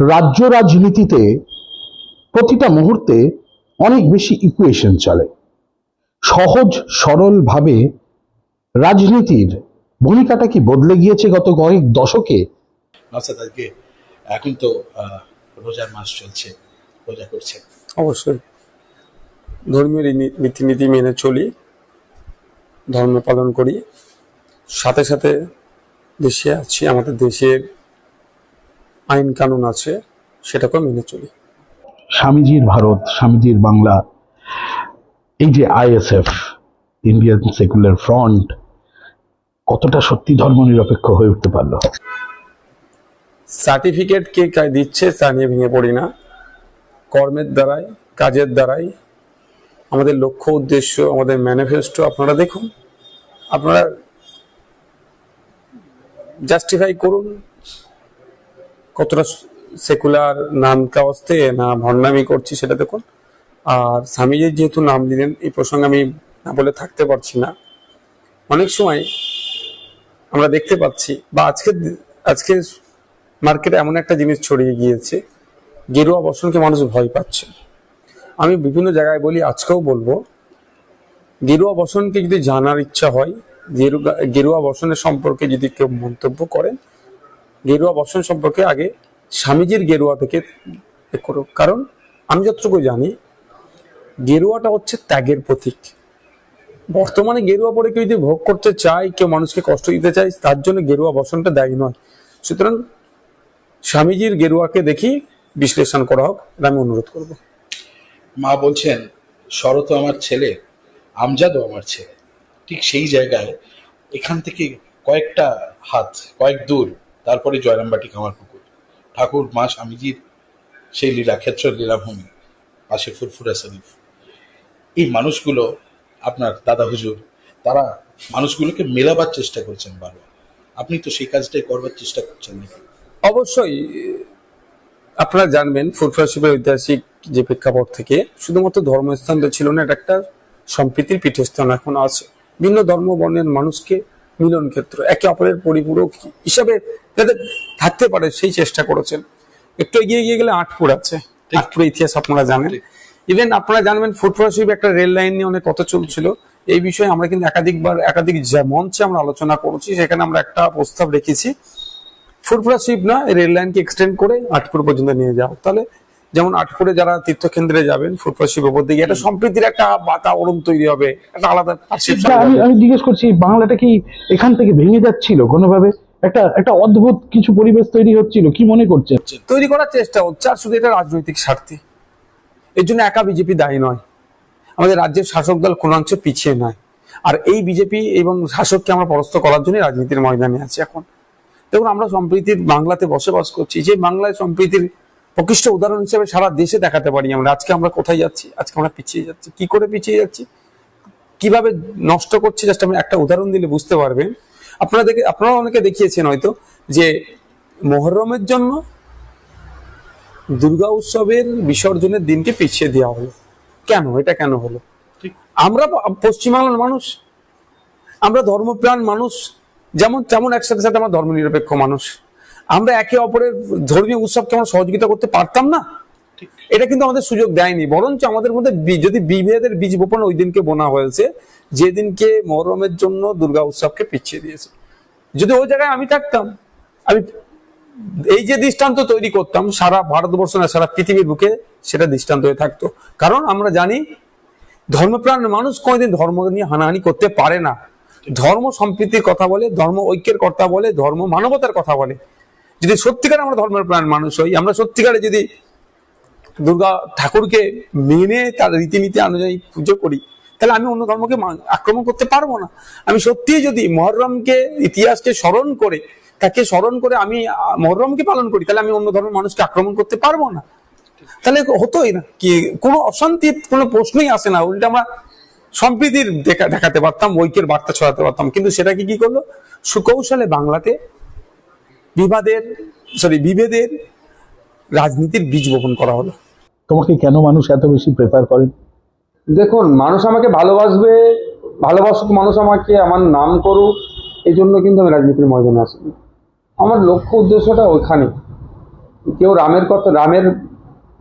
রাজ্য রাজনীতিতে প্রতিটা মুহূর্তে অনেক বেশি ইকুয়েশন চলে। সহজ সরলভাবে রাজনীতির ভূমিকাটা কি বদলে গিয়েছে গত কয়েক দশকে? আজকে এখন তো আহ, রোজার মাস চলছে রোজা করছে অবশ্যই। ধর্মীয় রীতিনীতি মেনে চলি ধর্ম পালন করি। সাথে সাথে দেশে আছি আমাদের দেশের আইন কানুন আছে সেটাকেও মেনে চলি। স্বামীজির ভারত স্বামীজির বাংলা এই যে আইএসএফ ইন্ডিয়ান সেকুলার ফ্রন্ট কতটা সত্যি ধর্মনিরপেক্ষ হয়ে উঠতে পারল? সার্টিফিকেট কে কা- দিচ্ছে তা নিয়ে ভেঙে পড়ি না। কর্মের দ্বারাই কাজের দ্বারাই আমাদের লক্ষ্য উদ্দেশ্য আমাদের ম্যানিফেস্টো আপনারা দেখুন। আপনারা জাস্টিফাই করুন কতটা সেকুলার নাম কাওয়াজতে না ভণ্ডামি করছি সেটা দেখুন। আর স্বামীজির যেহেতু নাম দিলেন, এই প্রসঙ্গে আমি না বলে থাকতে পারছি না। অনেক সময় আমরা দেখতে পাচ্ছি, বা আজকে আজকে মার্কেটে এমন একটা জিনিস ছড়িয়ে গিয়েছে, গেরুয়া বসনকে মানুষ ভয় পাচ্ছে। আমি বিভিন্ন জায়গায় বলি, আজকেও বলব, গেরুয়া বসনকে যদি জানার ইচ্ছা হয় গেরুয়া গেরুয়া বসনের সম্পর্কে যদি কেউ মন্তব্য করেন গেরুয়া বসন সম্পর্কে আগে স্বামীজির গেরুয়া থেকে করো। কারণ আমি যতটুকু জানি, গেরুয়াটা হচ্ছে ত্যাগের প্রতীক। বর্তমানে গেরুয়া পরে কেউ যদি ভোগ করতে চায়, কেউ মানুষকে কষ্ট দিতে চায়, তার জন্য গেরুয়া বসনটা দায়ী নয়। সুতরাং স্বামীজির গেরুয়াকে দেখি বিশ্লেষণ করা হোক আমি অনুরোধ করব। মা বলছেন, শরৎ আমার ছেলে, আমজাদও আমার ছেলে। ঠিক সেই জায়গায় এখান থেকে কয়েকটা হাত, কয়েক দূর তারপরে জয়রামবাটি কামারপুকুর। ঠাকুর মা স্বামীজির সেই লীলাক্ষেত্র লীলাভূমি, পাশে ফুরফুরা শরীফ। এই মানুষগুলো আপনার দাদা হুজুর, তারা মানুষগুলোকে মেলাবার চেষ্টা করছেন বারবার। আপনি তো সেই কাজটাই করবার চেষ্টা করছেন নাকি? অবশ্যই, আপনারা জানবেন, ফুরফুরা শিবের ঐতিহাসিক যে প্রেক্ষাপট থেকে শুধুমাত্র ধর্মস্থানটা ছিল না, এটা একটা সম্প্রীতির পীঠস্থান এখন আছে। ভিন্ন ধর্ম বর্ণের মানুষকে মিলন ক্ষেত্র একে অপরের পরিপূরক হিসাবে যাতে থাকতে পারে সেই চেষ্টা করেছেন। একটু এগিয়ে গিয়ে গেলে আটপুর আছে। আটপুরের ইতিহাস আপনারা জানেন। ইভেন আপনারা জানবেন ফুটফুরা শিব একটা রেল লাইন নিয়ে অনেক কথা চলছিল। এই বিষয়ে আমরা কিন্তু একাধিকবার একাধিক যা- মঞ্চে আমরা আলোচনা করেছি। সেখানে আমরা একটা প্রস্তাব রেখেছি। ফুরফুরা শিব না রেল লাইনকে এক্সটেন্ড করে আটপুর পর্যন্ত নিয়ে যাও। তাহলে যেমন আটপুরে যারা তীর্থকেন্দ্রে যাবেন ফুরফুরা শিব দিকে একটা সম্প্রীতির একটা বাতাবরণ তৈরি হবে একটা আলাদা আমি আমি জিজ্ঞেস করছি বাংলাটা কি এখান থেকে ভেঙে যাচ্ছিল কোনোভাবে? একটা একটা অদ্ভুত কিছু পরিবেশ তৈরি হচ্ছিল কি মনে করছেন? তৈরি করার চেষ্টা হচ্ছে আর শুধু এটা রাজনৈতিক স্বার্থে। এর জন্য একা বিজেপি দায়ী নয়। আমাদের রাজ্যের শাসক দল কোনাংশ পিছিয়ে নয়। আর এই বিজেপি এবং শাসককে আমরা পরাস্ত করার জন্য রাজনীতির ময়দানে আছি এখন। দেখুন আমরা সম্প্রীতির বাংলাতে বসবাস করছি। যে বাংলায় সম্প্রীতির প্রকৃষ্ট উদাহরণ হিসেবে সারা দেশে দেখাতে পারি আমরা। আজকে আমরা কোথায় যাচ্ছি? আজকে আমরা পিছিয়ে যাচ্ছি। কি করে পিছিয়ে যাচ্ছি? কীভাবে নষ্ট করছে? জাস্ট আমি একটা উদাহরণ দিলে বুঝতে পারবেন। আপনারা দেখে আপনারা অনেকে দেখিয়েছেন হয়তো যে মোহরমের জন্য দুর্গা উৎসবের বিসর্জনের দিনকে পিছিয়ে দেওয়া হলো। কেন? এটা কেন হলো? আমরা পশ্চিমবাংলার মানুষ। আমরা ধর্মপ্রাণ মানুষ। যেমন তেমন একসাথে সাথে আমরা ধর্ম নিরপেক্ষ মানুষ। আমরা একে অপরের ধর্মীয় উৎসবকে আমরা সহযোগিতা করতে পারতাম না। এটা কিন্তু আমাদের সুযোগ দেয়নি। বরঞ্চ আমাদের মধ্যে বি- যদি বিভেদের বীজ বপন ওই দিনকে বোনা হয়েছে যেদিনকে মহরমের জন্য দুর্গা উৎসবকে পিছিয়ে দিয়েছে। যদি ওই জায়গায় আমি থাকতাম আমি এই যে দৃষ্টান্ত তৈরি করতাম সারা ভারতবর্ষ না সারা পৃথিবীর বুকে সেটা দৃষ্টান্ত হয়ে থাকতো। কারণ আমরা জানি ধর্মপ্রাণ মানুষ কোনোদিন ধর্ম নিয়ে হানাহানি করতে পারে না। ধর্ম সম্প্রীতির কথা বলে ধর্ম ঐক্যের কথা বলে ধর্ম মানবতার কথা বলে। যদি সত্যিকার আমরা ধর্মের প্রাণ মানুষ হই, আমরা সত্যিকারে যদি দুর্গা ঠাকুরকে মেনে তার রীতিনীতি অনুযায়ী পুজো করি, তাহলে আমি অন্য ধর্মকে আক্রমণ করতে পারব না। আমি সত্যিই যদি মহরমকে, ইতিহাসকে স্মরণ করে, তাকে স্মরণ করে আমি মহরমকে পালন করি, তাহলে আমি অন্য ধর্মের মানুষকে আক্রমণ করতে পারব না। তাহলে হতোই না। কি, কোনো অশান্তির কোনো প্রশ্নই আসে না। উল্টে আমরা সম্প্রীতির দেখা, দেখাতে পারতাম, ঐক্যের বার্তা ছড়াতে পারতাম। কিন্তু সেটাকে কি করল? সুকৌশলে বাংলাতে বিবাদের সরি বিভেদের রাজনীতির বীজ বপন করা হলো। তোমাকে কেন মানুষ এত বেশি প্রেফার করেন দেখুন মানুষ আমাকে ভালোবাসবে ভালোবাসুক মানুষ আমাকে আমার নাম করুক এই জন্য কিন্তু আমি রাজনীতির ময়দানে আসিনি। আমার লক্ষ্য উদ্দেশ্যটা ওইখানে। কেউ রামের কথা রামের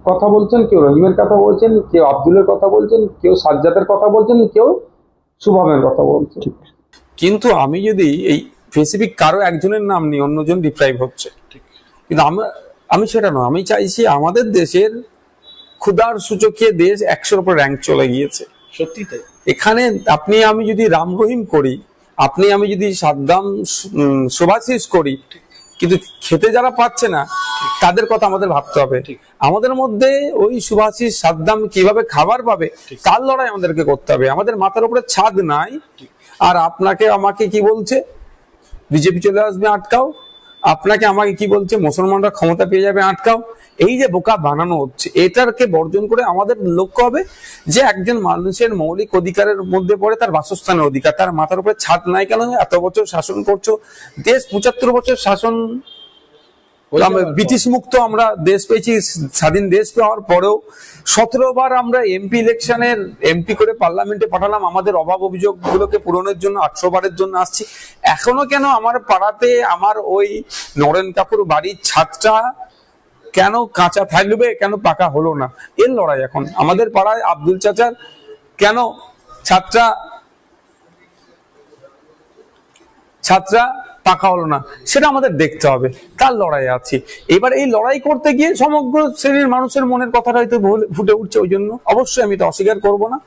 কথা বলছেন কেউ রহিমের কথা বলছেন কেউ আব্দুলের কথা বলছেন কেউ সাজ্জাদের কথা বলছেন কেউ শুভমের কথা বলছেন। কিন্তু আমি যদি এই স্পেসিফিক কারও একজনের নাম নিই অন্যজন ডিপ্রাইভ হচ্ছে। কিন্তু আমি আমি সেটা নয় আমি চাইছি আমাদের দেশের ক্ষুধার সূচকে দেশ একশোর উপর র্যাঙ্ক চলে গিয়েছে। সত্যি তাই? এখানে আপনি আমি যদি রাম রহিম করি আপনি আমি যদি সাদ্দাম উম, শুভাশিস করি কিন্তু খেতে যারা পাচ্ছে না তাদের কথা আমাদের ভাবতে হবে। ঠিক। আমাদের মধ্যে ওই শুভাশিস সাদ্দাম কীভাবে খাবার পাবে তার লড়াই আমাদেরকে করতে হবে। আমাদের মাথার উপরে ছাদ নাই। আর আপনাকে আমাকে কি বলছে? বিজেপি চলে আসবে, আটকাও। আপনাকে আমাকে কি বলছে, মুসলমানরা ক্ষমতা পেয়ে যাবে, আটকাও। এই যে বোকা বানানো হচ্ছে, এটাকে বর্জন করে আমাদের লক্ষ্য হবে যে একজন মানুষের মৌলিক অধিকারের মধ্যে পড়ে তার বাসস্থানের অধিকার। তার মাথার উপরে ছাদ নাই কেন? এত বছর শাসন করছ, দেশ পঁচাত্তর বছর শাসন ব্রিটিশ মুক্ত আমরা দেশ পেয়েছি স্বাধীন দেশ পাওয়ার পরেও সতেরো বার আমরা এমপি ইলেকশনের এমপি করে পার্লামেন্টে পাঠালাম। আমাদের অভাব অভিযোগ গুলোকে পূরণের জন্য আটশো বারের জন্য আসছি। এখনও কেন আমার পাড়াতে আমার ওই নরেন কাপুর বাড়ির ছাদটা কেন কাঁচা থাকবে কেন পাকা হলো না? এর লড়াই এখন। আমাদের পাড়ায় আব্দুল চাচার কেন ছাত্রা ছাত্রা পাকা হলো না, সেটা আমাদের দেখতে হবে। তার লড়াই আছি। এবার এই লড়াই করতে গিয়ে সমগ্র শ্রেণির মানুষের মনের কথাটা হয়তো ফুটে উঠছে ওই জন্য। অবশ্যই আমি তো অস্বীকার করব না।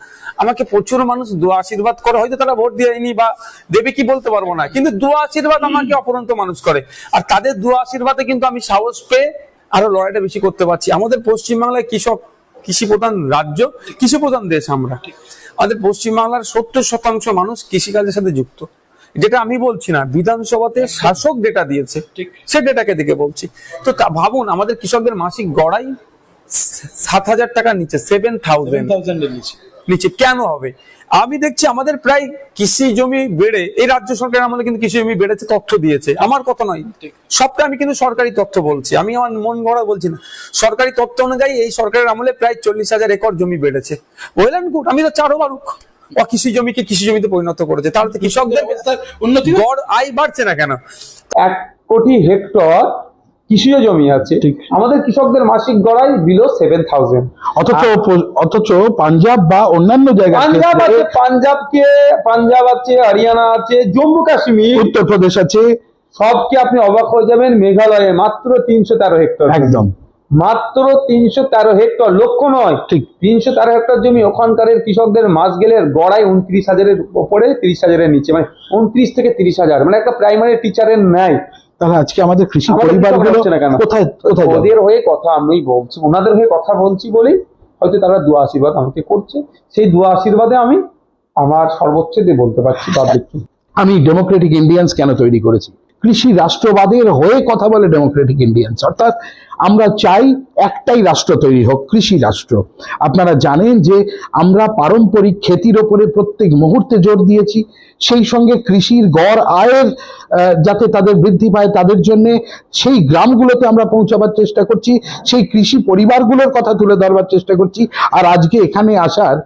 আমাকে প্রচুর মানুষ দোয়া আশীর্বাদ করে, হয়তো তারা ভোট দেয়নি বা দেবে কি বলতে পারব না, কিন্তু দোয়া আশীর্বাদ আমাকে অপরন্ত মানুষ করে। আর তাদের দোয়া আশীর্বাদে কিন্তু আমি সাহস পেয়ে আরও লড়াইটা বেশি করতে পারছি। আমাদের পশ্চিমবাংলায় কৃষক কৃষি প্রধান রাজ্য কৃষি প্রধান দেশ আমরা। আমাদের পশ্চিমবাংলার সত্তর শতাংশ মানুষ কৃষিকাজের সাথে যুক্ত। যেটা আমি বলছি না বিধানসভাতে শাসক ডেটা দিয়েছে সে ডেটাকে দেখে বলছি। তো ভাবুন আমাদের কৃষকদের মাসিক গড়াই সাত হাজার টাকার নিচে সেভেন থাউজেন্ড নিচে। কেন হবে? আমি দেখছি আমাদের প্রায় কৃষি জমি বেড়ে এই রাজ্য সরকার আমলে কিন্তু কৃষি জমি বেড়েছে তথ্য দিয়েছে। আমার কথা নয়। সবটা আমি কিন্তু সরকারি তথ্য বলছি। আমি আমার মন গড়া বলছি না। সরকারি তথ্য অনুযায়ী এই সরকারের আমলে প্রায় চল্লিশ হাজার একর জমি বেড়েছে। ওয়েল অ্যান্ড গুড আমি তো চারো বারুক কৃষি জমিকে কৃষি জমিতে পরিণত করেছে। তাহলে কৃষকদের উন্নতি গড় আয় বাড়ছে না কেন? এক কোটি হেক্টর কৃষিজ জমি আছে। আমাদের কৃষকদের মাসিক গড়াই বিলো সেভেন থাউজেন্ড অথচ অথচ পাঞ্জাব বা অন্যান্য জায়গায় পাঞ্জাব আছে পাঞ্জাবকে পাঞ্জাব আছে হরিয়ানা আছে জম্মু কাশ্মীর। উত্তরপ্রদেশ আছে। সবকে আপনি অবাক হয়ে যাবেন মেঘালয়ে মাত্র তিনশো তেরো হেক্টর। একদম। মাত্র তিনশো তেরো হেক্টর লক্ষ নয় ঠিক। তিনশো তেরো হেক্টর জমি ওখানকার কৃষকদের মাস গেলে গড়াই উনত্রিশ হাজারের উপরে তিরিশ হাজারের নিচে মানে উনত্রিশ থেকে তিরিশ হাজার মানে একটা প্রাইমারি টিচারের ন্যায়। তাহলে আজকে আমাদের কৃষি পরিবারগুলো? কোথায় কোথায় ওদের হয়ে কথা আমি বলছি ওনাদের হয়ে কথা বলছি বলেই হয়তো তারা দোয়া আশীর্বাদ আমাকে করছে। সেই দোয়া আশীর্বাদে আমি আমার সর্বোচ্চ দিয়ে বলতে পারছি পাবলিককে আমি ডেমোক্রেটিক ইন্ডিয়ান্স কেন তৈরি করেছি? কৃষি রাষ্ট্রবাদের হয়ে কথা বলে ডেমোক্রেটিক ইন্ডিয়ান্স অর্থাৎ আমরা চাই একটাই রাষ্ট্র তৈরি হোক, কৃষি রাষ্ট্র। আপনারা জানেন যে আমরা পারম্পরিক খেতির ওপরে প্রত্যেক মুহূর্তে জোর দিয়েছি। সেই সঙ্গে কৃষির গড় আয়ের যাতে তাদের বৃদ্ধি পায়, তাদের জন্যে সেই গ্রামগুলোতে আমরা পৌঁছাবার চেষ্টা করছি, সেই কৃষি পরিবারগুলোর কথা তুলে ধরবার চেষ্টা করছি। আর আজকে এখানে আসার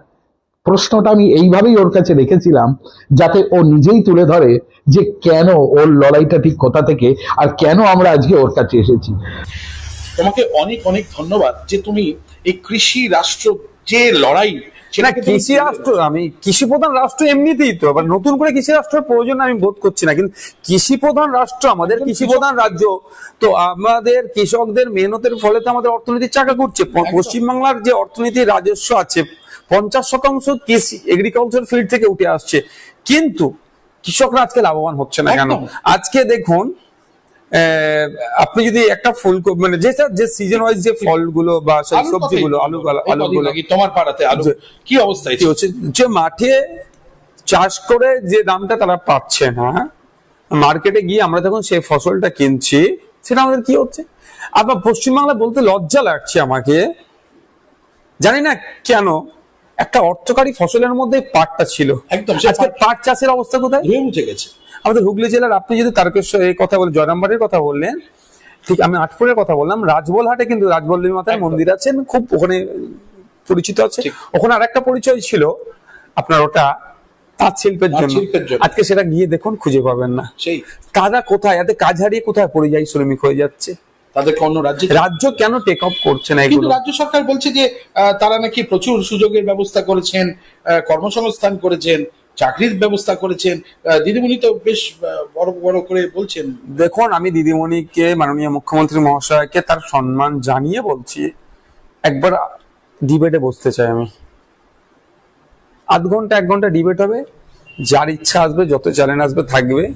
প্রশ্নটা আমি এইভাবেই ওর কাছে রেখেছিলাম, যাতে ও নিজেই তুলে ধরে যে কেন ওর লড়াইটা ঠিক কোথা থেকে, আর কেন আমরা আজকে ওর কাছে এসেছি। তোমাকে অনেক অনেক ধন্যবাদ যে তুমি এই কৃষি রাষ্ট্র যে লড়াই তুমি কৃষি রাষ্ট্র আমি কৃষি প্রধান রাষ্ট্র এমনিতেই তো আবার নতুন করে কৃষি রাষ্ট্রের প্রয়োজন আমি বোধ করছি না কিন্তু কৃষি প্রধান রাষ্ট্র আমাদের কৃষি প্রধান রাজ্য তো আমাদের কৃষকদের মেহনতের ফলে তো আমাদের অর্থনীতি চাকা করছে পশ্চিমবাংলার যে অর্থনীতির রাজস্ব আছে পঞ্চাশ শতাংশ কৃষি এগ্রিকালচার ফিল্ড থেকে উঠে আসছে কিন্তু কৃষকরা আজকে লাভবান হচ্ছে না কেন? আজকে দেখুন আপনি যদি একটা ফুল মানে যে যে সিজন ওয়াইজ যে ফলগুলো বা সেই সবজিগুলো। আলু আলুগুলো। তোমার পাড়াতে? আলু কি অবস্থায় হচ্ছে? যে মাঠে চাষ করে যে দামটা তারা পাচ্ছে না মার্কেটে গিয়ে আমরা যখন সেই ফসলটা কিনছি সেটা আমাদের কি হচ্ছে? আবার পশ্চিমবাংলা বলতে লজ্জা লাগছে আমাকে। জানি না কেন একটা অর্থকারী ফসলের মধ্যে পাটটা ছিল। একদম, আজকে পাট- চাষের অবস্থা কোথায়? মুছে গেছে। আমাদের হুগলি জেলার আপনি যদি তারকেশ্বর এই কথা বলে জয়রামবাড়ির কথা বললেন ঠিক আমি আটপুরের কথা বললাম রাজবলহাটে কিন্তু রাজবল্লীর মাথায় মন্দির আছেন খুব ওখানে পরিচিত আছে। ওখানে আর একটা পরিচয় ছিল আপনার ওটা তাঁত শিল্পের জন্য। আজকে সেটা গিয়ে দেখুন খুঁজে পাবেন না। সেই। তারা কোথায় এতে কাজ হারিয়ে কোথায় পরিযায়ী শ্রমিক হয়ে যাচ্ছে। তাদেরকে অন্য রাজ্যে রাজ্য কেন টেক অফ করছে না কিন্তু রাজ্য সরকার বলছে যে তারা নাকি প্রচুর সুযোগের ব্যবস্থা করেছেন কর্মসংস্থান করেছেন চাকরির ব্যবস্থা করেছেন। দিদিমণি তো বেশ বড় বড় করে বলছেন। দেখুন, আমি দিদিমণিকে, মাননীয় মুখ্যমন্ত্রী মহাশয়কে তার সম্মান জানিয়ে বলছি। একবার ডিবেটে বসতে চাই আমি। আধ ঘণ্টা, এক ঘণ্টা ডিবেট হবে। যার ইচ্ছা আসবে, যত চ্যালেঞ্জ আসবে, থাকবে।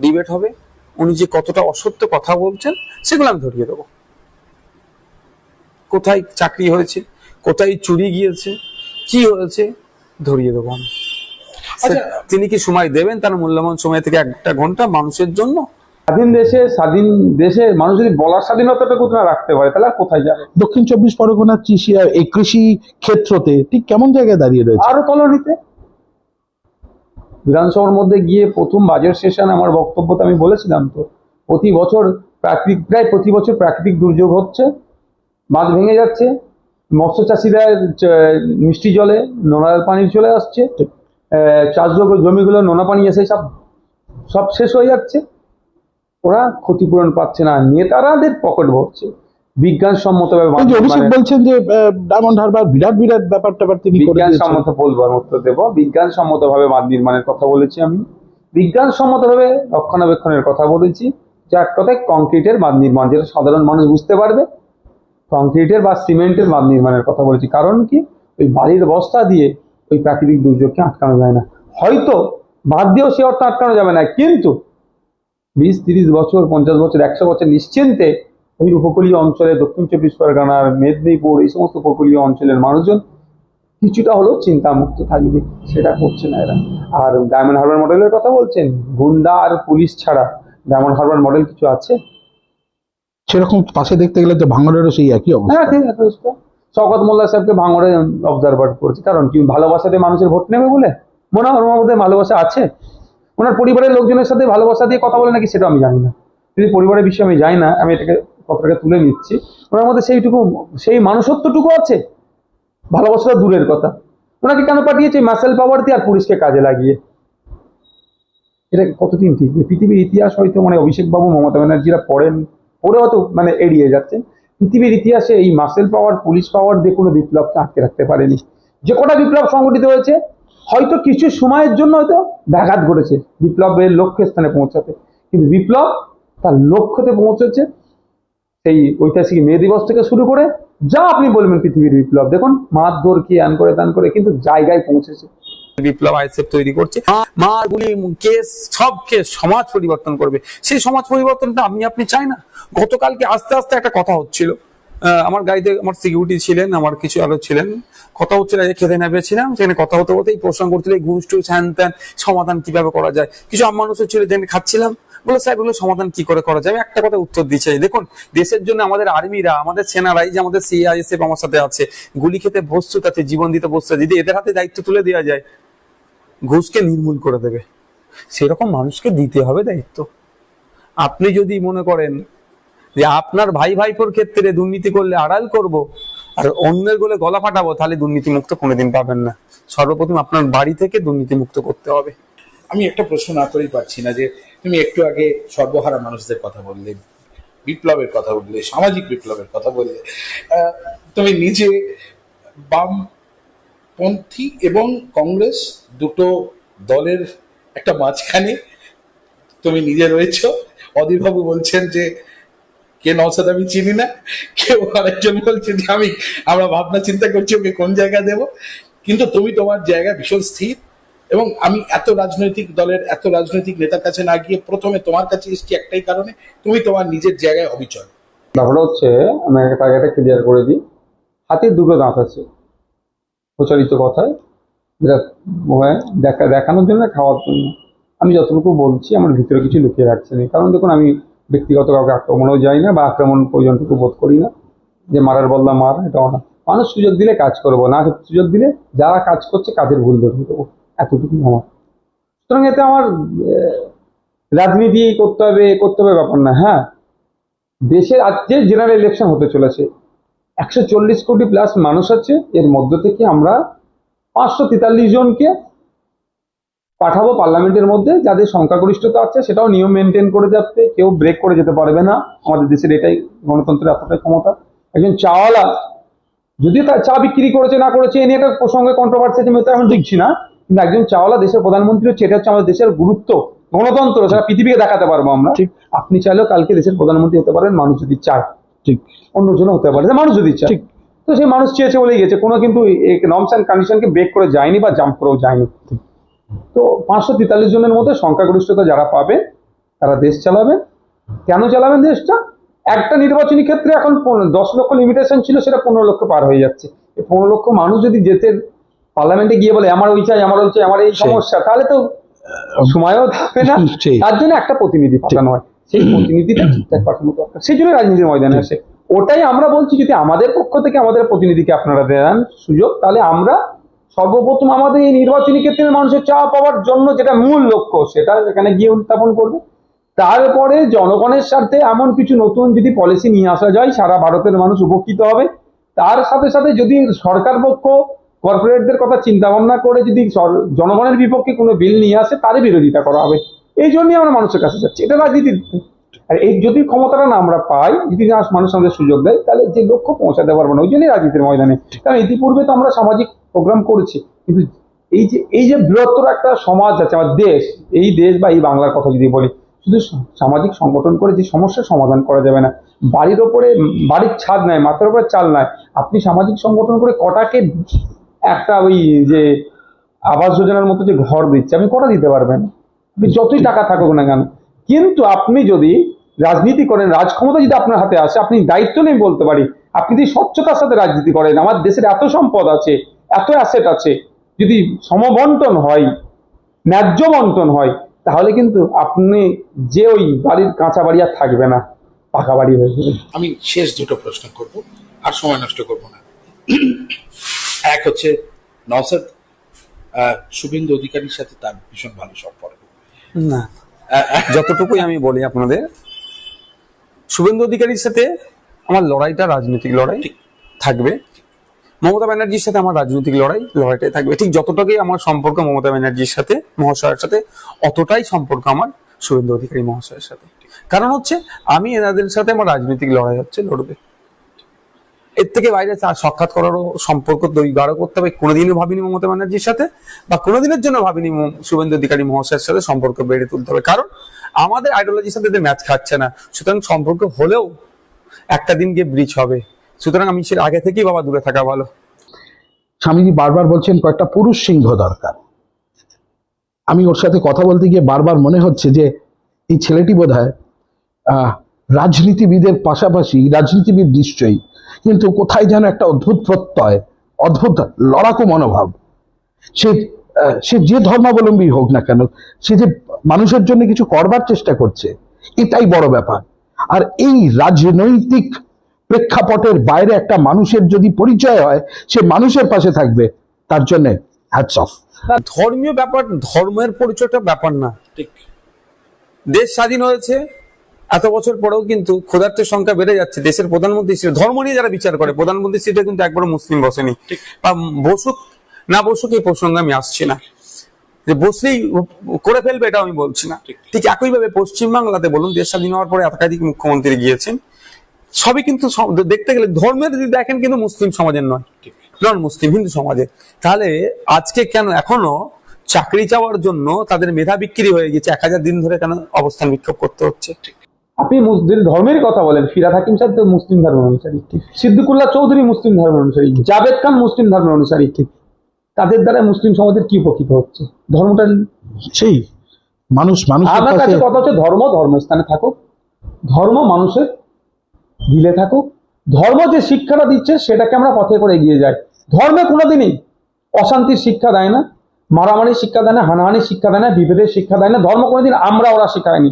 ডিবেট হবে। উনি যে কতটা অসত্য কথা বলছেন, সেগুলো আমি ধরিয়ে দেবো। কোথায় চাকরি হয়েছে, কোথায় চুরি গিয়েছে, কি হয়েছে, ধরিয়ে দেবো আমি। তিনি কি সময় দেবেন? তার মূল্যবান সময় থেকে একটা ঘণ্টা মানুষের জন্য? স্বাধীন দেশে স্বাধীন দেশে মানুষ যদি বলার স্বাধীনতাটুকু না রাখতে পারে তাহলে কোথায় যাবে? দক্ষিণ চব্বিশ পরগনার কৃষি এই কৃষি ক্ষেত্রতে ঠিক কেমন জায়গায় দাঁড়িয়ে রয়েছে? আরও তলনিতে। বিধানসভার মধ্যে গিয়ে প্রথম বাজেট সেশন আমার বক্তব্যতে আমি বলেছিলাম তো প্রতি বছর প্রাকৃতিক প্রায় প্রতি বছর প্রাকৃতিক দুর্যোগ হচ্ছে বাঁধ ভেঙে যাচ্ছে মৎস্য চাষিরা মিষ্টি জলে নোনা পানি চলে আসছে চাষযোগ্য জমিগুলো নোনা পানি এসে সব সব শেষ হয়ে যাচ্ছে। ওরা ক্ষতিপূরণ পাচ্ছে না। নেতারাদের পকেট ভরছে। বিজ্ঞানসম্মতভাবে অভিষেক মানে- বলছেন যে ডায়মন্ড হারবার বিরাট বিরাট ব্যাপার ট্যাপার তিনি বিজ্ঞানসম্মত বলব আমি উত্তর দেবো। বিজ্ঞানসম্মত বাঁধ নির্মাণের কথা বলেছি আমি। রক্ষণাবেক্ষণের কথা বলেছি। যে এক কথায় কংক্রিটের বাঁধ নির্মাণ যেটা সাধারণ মানুষ বুঝতে পারবে। কংক্রিটের বা সিমেন্টের বাঁধ নির্মাণের কথা বলেছি। কারণ কি? ওই বাড়ির বস্তা দিয়ে ওই প্রাকৃতিক দুর্যোগকে আটকানো যায় না। হয়তো বাদ দিয়েও সে অর্থ আটকানো যাবে না কিন্তু বিশ তিরিশ বছর পঞ্চাশ বছর একশো বছর নিশ্চিন্তে ওই উপকূলীয় অঞ্চলে দক্ষিণ চব্বিশ পরগনার মেদিনীপুর এই সমস্ত উপকূলীয় অঞ্চলের মানুষজন কিছুটা হলেও চিন্তামুক্ত থাকবে সেটা করছে না এরা। আর ডায়মন্ড হারবার মডেলের কথা বলছেন গুন্ডা আর পুলিশ ছাড়া ডায়মন্ড হারবার মডেল কিছু আছে? সেরকম পাশে দেখতে গেলে তো ভাঙড়েরও সেই একই অবস্থা। হ্যাঁ ঠিক আছে। শওকত মোল্লা সাহেবকে ভাঙড়ে অবজারভার করেছি। কারণ কি? ভালোবাসাতে মানুষের ভোট নেবে বলে? মনে হয় ওনার মধ্যে ভালোবাসা আছে। ওনার পরিবারের লোকজনের সাথে ভালোবাসা দিয়ে কথা বলে নাকি সেটা আমি জানি না। যদি পরিবারের বিষয়ে আমি জানি না, আমি এটাকে কথাটাকে তুলে নিচ্ছি। ওনার মধ্যে সেইটুকু, সেই মানুষত্বটুকু আছে। ভালোবাসাটা দূরের কথা। ওনাকে কেন পাঠিয়েছে? মাসেল পাওয়ার দিয়ে আর পুলিশকে কাজে লাগিয়ে। এটা কতদিন ঠিক? পৃথিবীর ইতিহাস হয়তো মানে অভিষেক বাবু মমতা ব্যানার্জিরা পড়েন, পড়ে হয়তো মানে এড়িয়ে যাচ্ছেন। পৃথিবীর ইতিহাসে এই মাসেল পাওয়ার, পুলিশ পাওয়ার দিয়ে কোনো বিপ্লবকে আটকে রাখতে পারেনি। যে কটা বিপ্লব সংগঠিত হয়েছে, হয়তো কিছু সময়ের জন্য হয়তো ব্যাঘাত ঘটেছে বিপ্লবের লক্ষ্য স্থানে পৌঁছাতে। কিন্তু বিপ্লব তার লক্ষ্যতে পৌঁছেছে সেই ঐতিহাসিক মে দিবস থেকে শুরু করে যা আপনি বলবেন পৃথিবীর বিপ্লব। দেখুন মারধর কি আন করে, দান করে, কিন্তু জায়গায় পৌঁছেছে। বিপ্লব আইসেফ তৈরি করছে। মার গুলি, কেস, সব কেস সমাজ পরিবর্তন করবে। সেই সমাজ পরিবর্তনটা আপনি আপনি চাই না? গতকালকে আস্তে আস্তে একটা কথা হচ্ছিল। আমার গাড়িতে আমার সিকিউরিটি ছিলেন, আমার কিছু আরও ছিলেন। কথা হচ্ছিল যে খেতে নেমেছিলাম সেখানে কথা হতে, হতেই প্রশ্ন করছিল, এই ঘুষ টুস হ্যান ত্যান, সমাধান কীভাবে করা যায়? কিছু মানুষও ছিল যেখানে খাচ্ছিলাম। বলে সাহেব এগুলো সমাধান কি করে করা আমি একটা কথা উত্তর দিচ্ছি দেখুন, দেশের জন্য আমাদের আর্মিরা আমাদের সেনারাই যে আমাদের সিআইএসএফ আমার সাথে আছে, গুলি খেতে প্রস্তুত আছে, জীবন দিতে আছে। যদি এদের হাতে দায়িত্ব তুলে দেওয়া যায় ঘুষকে নির্মূল করে দেবে। সেরকম মানুষকে দিতে হবে দায়িত্ব। আপনি যদি মনে করেন যে আপনার ভাই ভাইপোর ক্ষেত্রে দুর্নীতি করলে আড়াল করব আর অন্যের গোলে গলা ফাটাবো, তাহলে দুর্নীতি মুক্ত কোনোদিন পাবেন না। সর্বপ্রথম আপনার বাড়ি থেকে দুর্নীতি মুক্ত করতে হবে। আমি একটা প্রশ্ন না করেই পারছি না যে তুমি একটু আগে সর্বহারা মানুষদের কথা বললে, বিপ্লবের কথা বললে, সামাজিক বিপ্লবের কথা বললে তুমি নিজে বামপন্থী এবং কংগ্রেস দুটো দলের একটা মাঝখানে তুমি নিজে রয়েছো। অধীরবাবু বলছেন যে, কে নওসাদ আমি চিনি না, কেউ আরেকজন বলছে যে, আমি, আমরা ভাবনা চিন্তা করছি ওকে কোন জায়গা দেব। কিন্তু তুমি তোমার জায়গা ভীষণ স্থির এবং আমি এত রাজনৈতিক দলের, এত রাজনৈতিক নেতার কাছে না গিয়ে প্রথমে তোমার কাছে এসেছি একটাই কারণে, তুমি তোমার নিজের জায়গায় অবিচল। ব্যাপারটা হচ্ছে, আমি একটা ক্লিয়ার করে দিই। হাতির দুটো দাঁত আছে। প্রচলিত কথায়, যেটা দেখা, দেখানোর জন্য, খাওয়ার জন্য। আমি যতটুকু বলছি, আমার ভিতরে কিছু লুকিয়ে রাখছি না কারণ দেখুন, আমি ব্যক্তিগত কাউকে আক্রমণও যাই না বা আক্রমণ প্রয়োজনটুকু বোধ করি না। যে মারার বদলা মার, এটা না মানুষ সুযোগ দিলে কাজ করব, না সুযোগ দিলে যারা কাজ করছে, কাজের ভুল ধরিয়ে দেবো এতটুকু আমার। সুতরাং এতে আমার রাজনীতি করতে হবে করতে হবে ব্যাপার না। হ্যাঁ দেশের আজকে জেনারেল ইলেকশন হতে চলেছে। একশো চল্লিশ কোটি প্লাস মানুষ আছে। এর মধ্য থেকে আমরা পাঁচশো তেতাল্লিশ জনকে পাঠাবো পার্লামেন্টের মধ্যে। যাদের সংখ্যাগরিষ্ঠতা আছে সেটাও নিয়ম মেনটেন করে যাচ্ছে কেউ ব্রেক করে যেতে পারবে না। আমাদের দেশের এটাই গণতন্ত্রের এতটাই ক্ষমতা। একজন চাওয়ালা যদি তার চা বিক্রি করেছে না করেছে এ নিয়ে একটা প্রসঙ্গে কন্ট্রোভার্সি আমি তো এখন দেখছি না। কিন্তু একজন চাওয়ালা দেশের প্রধানমন্ত্রী হচ্ছে এটা হচ্ছে আমাদের দেশের গুরুত্ব। গণতন্ত্র সেটা পৃথিবীকে দেখাতে পারব আমরা। ঠিক। আপনি চাইলেও কালকে দেশের প্রধানমন্ত্রী হতে পারেন মানুষ যদি চায়। ঠিক। অন্যজন হতে পারে মানুষ যদি চায়। ঠিক। তো সেই মানুষ চেয়েছে বলেই গেছে কোনো কিন্তু নর্মস অ্যান্ড কন্ডিশনকে ব্রেক করে যায়নি বা জাম্প করেও যায়নি। তো পাঁচশো তেতাল্লিশ জনের মধ্যে সংখ্যাগরিষ্ঠতা যারা পাবে তারা দেশ চালাবে। কেন চালাবেন দেশটা? একটা নির্বাচনী ক্ষেত্রে এখন দশ লক্ষ লিমিটেশন ছিল সেটা পনেরো লক্ষ পার হয়ে যাচ্ছে। পনেরো লক্ষ মানুষ যদি যেতে পার্লামেন্টে গিয়ে বলে আমার ওই চাই আমার ওই চাই আমার এই সমস্যা তাহলে তো সময়ও থাকবে না। তার জন্য একটা প্রতিনিধি পাঠানো হয়। সেই প্রতিনিধিটা ঠিকঠাক পাঠানো দরকার। সেই জন্য রাজনীতির ময়দানে আসে। ওটাই আমরা বলছি যদি আমাদের পক্ষ থেকে আমাদের প্রতিনিধিকে আপনারা দেন সুযোগ তাহলে আমরা সর্বপ্রথম আমাদের এই নির্বাচনী ক্ষেত্রে মানুষের চাওয়া পাওয়ার জন্য যেটা মূল লক্ষ্য সেটা এখানে গিয়ে উত্থাপন করবে। তারপরে জনগণের স্বার্থে এমন কিছু নতুন যদি পলিসি নিয়ে আসা যায় সারা ভারতের মানুষ উপকৃত হবে। তার সাথে সাথে যদি সরকার পক্ষ কর্পোরেটদের কথা চিন্তা ভাবনা করে যদি জনগণের বিপক্ষে কোনো বিল নিয়ে আসে তারই বিরোধিতা করা হবে। এই জন্যই আমরা মানুষের কাছে যাচ্ছি। এটা রাজনীতির আর এই যদি ক্ষমতাটা না আমরা পাই, যদি মানুষ আমাদের সুযোগ দেয়, তাহলে যে লক্ষ্য পৌঁছাতে পারব না। ওই জন্যই রাজনীতির ময়দানে। কারণ ইতিপূর্বে তো আমরা সামাজিক প্রোগ্রাম করেছি, কিন্তু এই যে এই যে বৃহত্তর একটা সমাজ আছে আমার দেশ, এই দেশ বা এই বাংলার কথা যদি বলি, শুধু সামাজিক সংগঠন করে যে সমস্যার সমাধান করা যাবে না। বাড়ির ওপরে বাড়ির ছাদ নাই, মাথার ওপরে চাল নাই। আপনি সামাজিক সংগঠন করে কটাকে একটা ওই যে আবাস যোজনার মতো যে ঘর দিচ্ছে, আপনি কটা দিতে পারবেন? যতই টাকা থাকুক না কেন, কিন্তু আপনি যদি রাজনীতি করেন, রাজক্ষমতা যদি আপনার হাতে আসে, আপনি দায়িত্ব নেই বলতে পারি, আপনি যদি স্বচ্ছতার সাথে রাজনীতি করেন, আমার দেশের এত সম্পদ আছে, এত অ্যাসেট আছে, যদি সমবন্টন হয়, ন্যায্য বন্টন হয়, তাহলে কিন্তু আপনি যে ওই বাড়ির কাঁচা বাড়ি আর থাকবে না, পাকা বাড়ি হয়ে যাবে। আমি শেষ দুটো প্রশ্ন করব, আর সময় নষ্ট করব না। এক হচ্ছে নওসাদ শুভেন্দু অধিকারীর সাথে তার ভীষণ ভালো সম্পর্ক। না। যতটুকুই আমি বলি আপনাদের শুভেন্দু অধিকারীর সাথে আমার লড়াইটা রাজনৈতিক লড়াই থাকবে। মমতা ব্যানার্জির সাথে আমার রাজনৈতিক লড়াই লড়াইটাই থাকবে। ঠিক যতটুকুই আমার সম্পর্ক মমতা ব্যানার্জির সাথে মহাশয়ের সাথে অতটাই সম্পর্ক আমার শুভেন্দু অধিকারী মহাশয়ের সাথে। কারণ হচ্ছে আমি এনাদের সাথে আমার রাজনৈতিক লড়াই হচ্ছে লড়বে। এর থেকে বাইরে সাক্ষাৎ করারও সম্পর্ক তৈরি গাঢ় করতে হবে। কোনোদিনও ভাবিনি মমতা ব্যানার্জির সাথে বা কোনোদিনের জন্য ভাবিনি শুভেন্দু অধিকারী মহাশয়ের সাথে সম্পর্ক বেড়ে তুলতে হবে। কারণ আমাদের আইডিওলজির সাথে ম্যাচ খাচ্ছে না। সুতরাং সম্পর্ক হলেও একটা দিন গিয়ে ব্রিজ হবে। সুতরাং আমি সে আগে থেকেই বাবা দূরে থাকা ভালো। স্বামীজি বারবার বলছেন, কয়েকটা পুরুষ সিংহ দরকার। আমি ওর সাথে কথা বলতে গিয়ে বারবার মনে হচ্ছে যে, এই ছেলেটি বোধ হয় রাজনীতিবিদের পাশাপাশি, রাজনীতিবিদ নিশ্চয়ই কিন্তু কোথায় যেন একটা অদ্ভুত প্রত্যয়, অদ্ভুত লড়াকু মনোভাব। সে সে যে ধর্মাবলম্বী হোক না কেন, সে যে মানুষের জন্য কিছু করবার চেষ্টা করছে, এটাই বড় ব্যাপার। আর এই রাজনৈতিক প্রেক্ষাপটের বাইরে একটা মানুষের যদি পরিচয় হয়, সে মানুষের পাশে থাকবে, তার জন্য হ্যাটস অফ ধর্মীয় ব্যাপার, ধর্মের পরিচয়টা ব্যাপার না, ঠিক। দেশ স্বাধীন হয়েছে এত বছর পরেও কিন্তু ক্ষুধার্তের সংখ্যা বেড়ে যাচ্ছে। দেশের প্রধানমন্ত্রী সিটে ধর্ম নিয়ে যারা বিচার করে প্রধানমন্ত্রী সিটে কিন্তু একবার মুসলিম বসেনি। বা বসুক না বসুক এই প্রসঙ্গে আমি আসছি না। যে বসলেই করে ফেলবে এটা আমি বলছি না। ঠিক। একইভাবে পশ্চিমবাংলাতে বলুন দেশ স্বাধীন হওয়ার পরে একাধিক মুখ্যমন্ত্রী গিয়েছেন। সবই কিন্তু দেখতে গেলে ধর্মের যদি দেখেন কিন্তু মুসলিম সমাজের নয়। ঠিক। নন মুসলিম হিন্দু সমাজে তাহলে আজকে কেন এখনও চাকরি চাওয়ার জন্য তাদের মেধা বিক্রি হয়ে গেছে? এক হাজার দিন ধরে কেন অবস্থান বিক্ষোভ করতে হচ্ছে? আপনি মুসলিম ধর্মের কথা বলেন ফিরাদ হাকিম সাহেব তো মুসলিম ধর্মের অনুসারী। সিদ্দিকুল্লাহ চৌধুরী মুসলিম ধর্মের অনুসারী জাভেদ খান মুসলিম ধর্মের অনুসারী। ঠিক। তাদের দ্বারা মুসলিম সমাজের কি উপকৃত হচ্ছে? ধর্মটা সেই মানুষ মানুষের আমার কাছে কথা হচ্ছে ধর্ম ধর্মস্থানে থাকুক ধর্ম মানুষের দিলে থাকুক। ধর্ম যে শিক্ষাটা দিচ্ছে সেটাকে আমরা পথে করে এগিয়ে যাই। ধর্মে কোনোদিনই অশান্তির শিক্ষা দেয় না মারামারির শিক্ষা দেয় না হানাহানির শিক্ষা দেয় না বিভেদের শিক্ষা দেয় না। ধর্ম কোনোদিন আমরা ওরা শেখায়নি।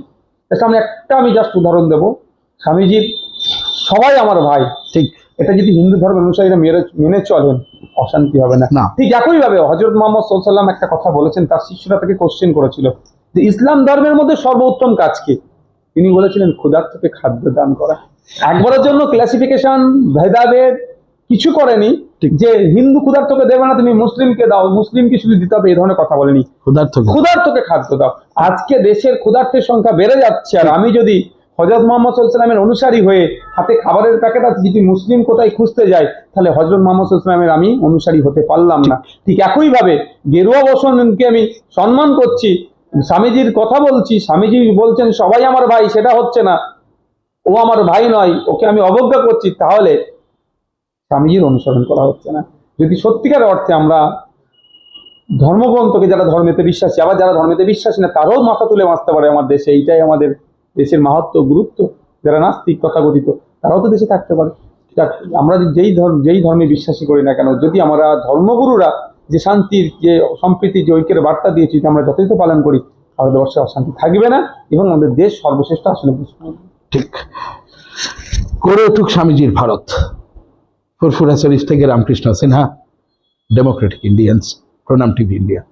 এর সামনে একটা আমি জাস্ট উদাহরণ দেবো। স্বামীজির সবাই আমার ভাই ঠিক। এটা যদি হিন্দু ধর্মের অনুসারীরা মেরে মেনে চলেন অশান্তি হবে না। ঠিক একইভাবে হজরত মোহাম্মদ সাল্লাম একটা কথা বলেছেন তার শিষ্যরা তাকে কোশ্চেন করেছিল যে ইসলাম ধর্মের মধ্যে সর্বোত্তম কাজ কি? তিনি বলেছিলেন ক্ষুধার্তকে খাদ্য দান করা। একবারের জন্য ক্লাসিফিকেশন ভেদাভেদ কিছু করেনি যে হিন্দু ক্ষুধার্তকে দেবে না তুমি মুসলিমকে দাও মুসলিমকে শুধু দিতে হবে এই ধরনের কথা বলেনি। ক্ষুধার্ত ক্ষুধার্তকে খাদ্য দাও। আজকে দেশের ক্ষুধার্তের সংখ্যা বেড়ে যাচ্ছে আর আমি যদি হজরত মোহাম্মদ সাল্লামের অনুসারী হয়ে হাতে খাবারের প্যাকেট আছে যদি মুসলিম কোথায় খুঁজতে যাই তাহলে হজরত মোহাম্মদ সাল্লামের আমি অনুসারী হতে পারলাম না। ঠিক একইভাবে গেরুয়া বসনকে আমি সম্মান করছি স্বামীজির কথা বলছি স্বামীজি বলছেন সবাই আমার ভাই সেটা হচ্ছে না। ও আমার ভাই নয় ওকে আমি অবজ্ঞা করছি তাহলে স্বামীজির অনুসরণ করা হচ্ছে না। যদি সত্যিকার অর্থে আমরা ধর্মগ্রন্থকে যারা ধর্মেতে বিশ্বাসী, আবার যারা ধর্মেতে বিশ্বাসী না, তারাও মাথা তুলে বাঁচতে পারে আমার দেশে। এইটাই আমাদের দেশের মাহাত্ম, গুরুত্ব। যারা নাস্তিক, তথাকথিত, তারাও তো দেশে থাকতে পারে। আমরা যেই ধর্ম, যেই ধর্মে বিশ্বাসী করি না কেন, যদি আমরা ধর্মগুরুরা যে শান্তির, যে সম্প্রীতি, যে ঐক্যের বার্তা দিয়েছি আমরা যথেষ্ট পালন করি, তাহলে ভারতবর্ষে অশান্তি থাকবে না, এবং আমাদের দেশ সর্বশ্রেষ্ঠ বসবে ঠিক। করে উঠুক স্বামীজির ভারত। ফুরফুরা শরীফ থেকে রামকৃষ্ণ সিনহা ডেমোক্রেটিক ইন্ডিয়ান্স প্রণাম টিভি ইন্ডিয়া।